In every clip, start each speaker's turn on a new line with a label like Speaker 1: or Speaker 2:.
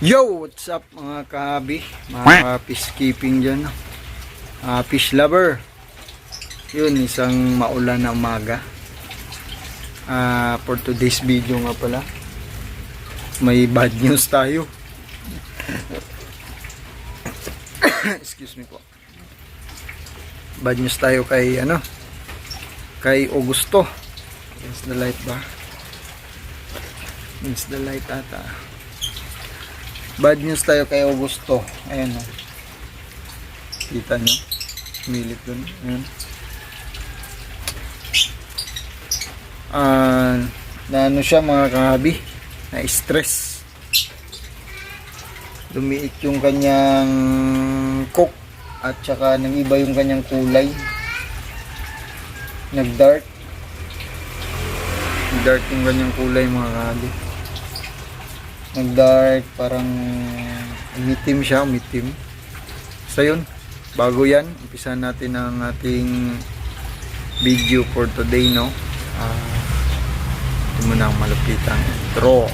Speaker 1: Yo! What's up mga kahabi? Mga peacekeeping dyan. Ah, fish lover. Yun, isang maulan na umaga. Ah, for today's video nga pala. May bad news tayo. Excuse me po. Bad news tayo kay ano? Kay Augusto. Is the light ba? Is the light ata. Bad news tayo kay Augusto. Ayan o. Kita nyo? Milit dun. Ayan. Ah, na ano siya mga kahabi? Na stress. Lumiit yung kanyang cook at saka nang iba yung kanyang kulay. Nag-dark. Nag-dark yung kanyang kulay mga kahabi nag-dark, parang umitim siya, umitim. So yun, bago yan, umpisa natin ang ating video for today, no? Ah, ito muna ang malupitang intro.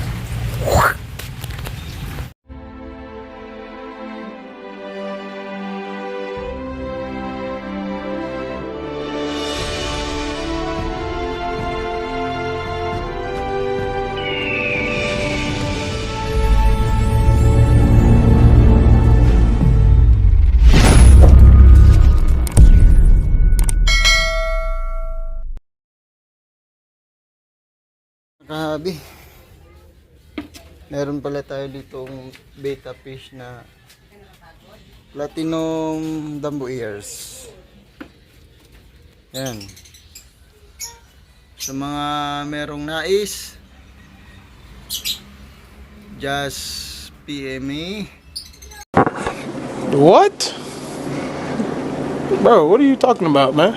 Speaker 1: Kahabi. Meron pala tayo ditong beta fish na platinum dumbo ears. Yan. Sa mga merong nais, just PM me.
Speaker 2: What? Bro, what are you talking about, man?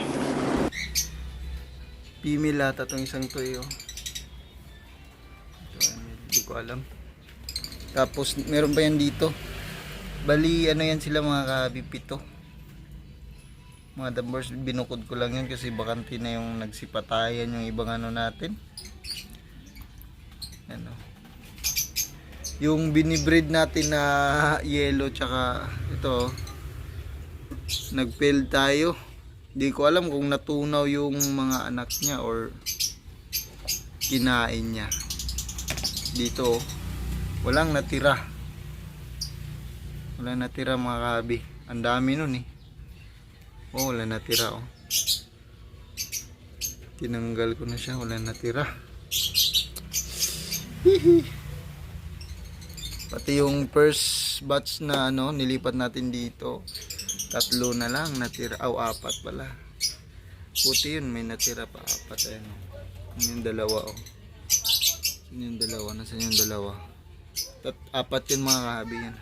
Speaker 1: Female ata itong isang to ko alam. Tapos meron pa yan dito. Bali ano yan sila mga kahabi pito. Mga dumbers binukod ko lang yan kasi bakante na yung nagsipatayan yung ibang ano natin. Ano. Yung binibreed natin na yellow tsaka ito nag-fail tayo. Hindi ko alam kung natunaw yung mga anak niya or kinain niya. Dito, oh, walang natira. Walang natira mga kahabi. Ang dami nun eh. Oh, wala natira oh. Tinanggal ko na siya, wala natira. Pati yung first batch na ano, nilipat natin dito. Tatlo na lang natira. Aw, apat pala. Puti yun, may natira pa apat. Ayan oh. Yun yung dalawa oh. Yun yung dalawa. Nasaan yung dalawa? Tat apat yun mga kahabi yan.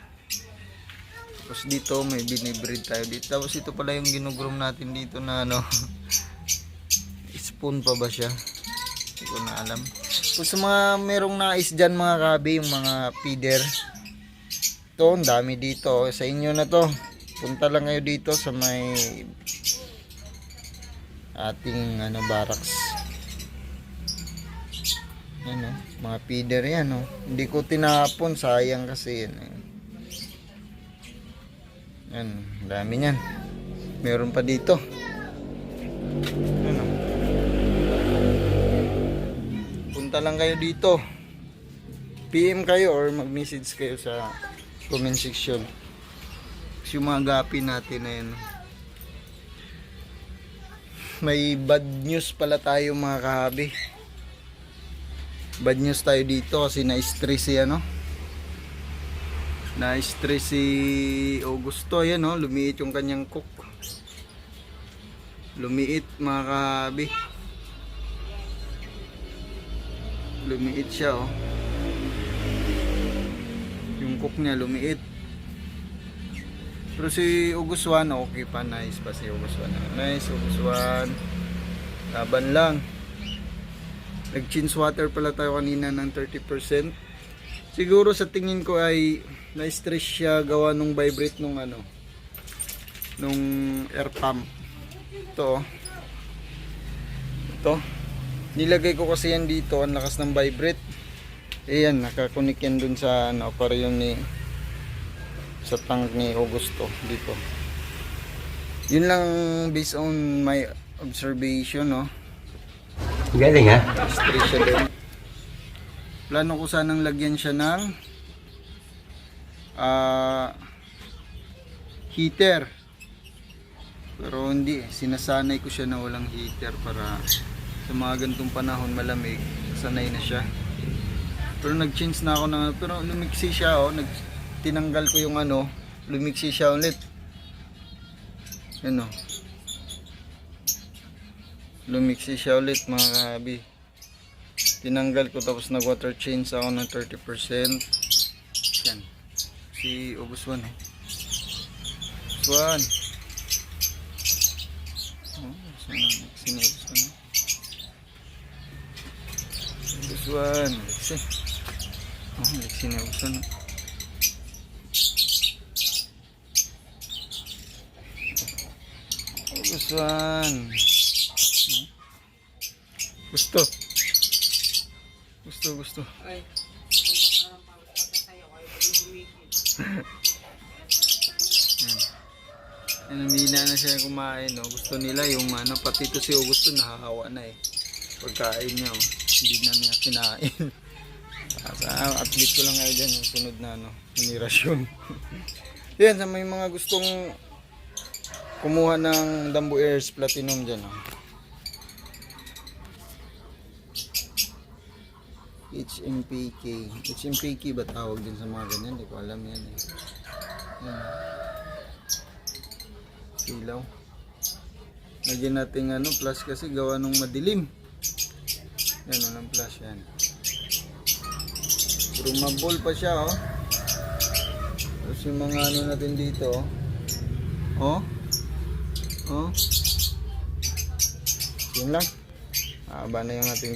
Speaker 1: Tapos dito may binibreed tayo dito. Tapos ito pala yung ginugroom natin dito na ano. Spoon pa ba siya? Hindi ko na alam. Kung mga merong nais dyan mga kahabi, yung mga feeder. Ito, ang dami dito. Sa inyo na to. Punta lang kayo dito sa may ating ano barracks. Yan oh, mga feeder yan oh. Hindi ko tinapon, sayang kasi yan. eh. Yan, dami niyan. Meron pa dito. Yan oh. Punta lang kayo dito. PM kayo or mag-message kayo sa comment section. Kasi yung mga gapi natin na yan. May bad news pala tayo mga kahabi. Bad news tayo dito kasi na-stress si ano. Na-stress si Augusto. Yan oh, lumiit yung kanyang cook. Lumiit mga kahabi. Lumiit siya oh. Yung cook niya lumiit. Pero si August 1, okay pa. Nice pa si August 1. Nice, August 1. Laban lang. Nag-chinse water pala tayo kanina ng 30%. Siguro sa tingin ko ay na-stress siya gawa nung vibrate nung ano. Nung air pump. Ito. oh. Ito. Nilagay ko kasi yan dito. Ang lakas ng vibrate. Ayan, nakakunik yan dun sa ano, aquarium ni sa tank ni Augusto dito. Yun lang based on my observation, no.
Speaker 2: Galing ha?
Speaker 1: Din. Plano ko sanang lagyan siya ng ah heater. Pero hindi, sinasanay ko siya na walang heater para sa mga gantong panahon malamig, sanay na siya. Pero nag-change na ako ng pero lumiksi siya oh, nag tinanggal ko yung ano, lumiksi siya ulit. Ano? Lumiksi siya ulit mga kahabi. Tinanggal ko tapos nag water change ako ng 30%. Yan. Si Ubus One eh. Ubus One. Oh, sana si Ubus One. Ubus One. Liksi. Oh, liksi na Ubus One. Ubus One. Gusto. Gusto, gusto.
Speaker 3: Ay,
Speaker 1: Yan, humina na siya kumain, no? Gusto nila yung ano, pati to si Augusto nahahawa na eh. Pagkain niya, oh. Hindi na niya kinain. Sa athlete ko lang ngayon dyan, yung sunod na ano, minirasyon. Yan, sa may mga gustong kumuha ng Dambu Airs Platinum dyan, oh. HMPK. HMPK ba tawag din sa mga ganyan? Hindi ko alam yan eh. Yan. Ilaw. Lagyan natin ano, plus kasi gawa nung madilim. Yan, walang plus yan. Pero mabol pa siya, oh. Tapos yung mga ano natin dito, oh. Oh. Oh. Yun lang. Haba na yung ating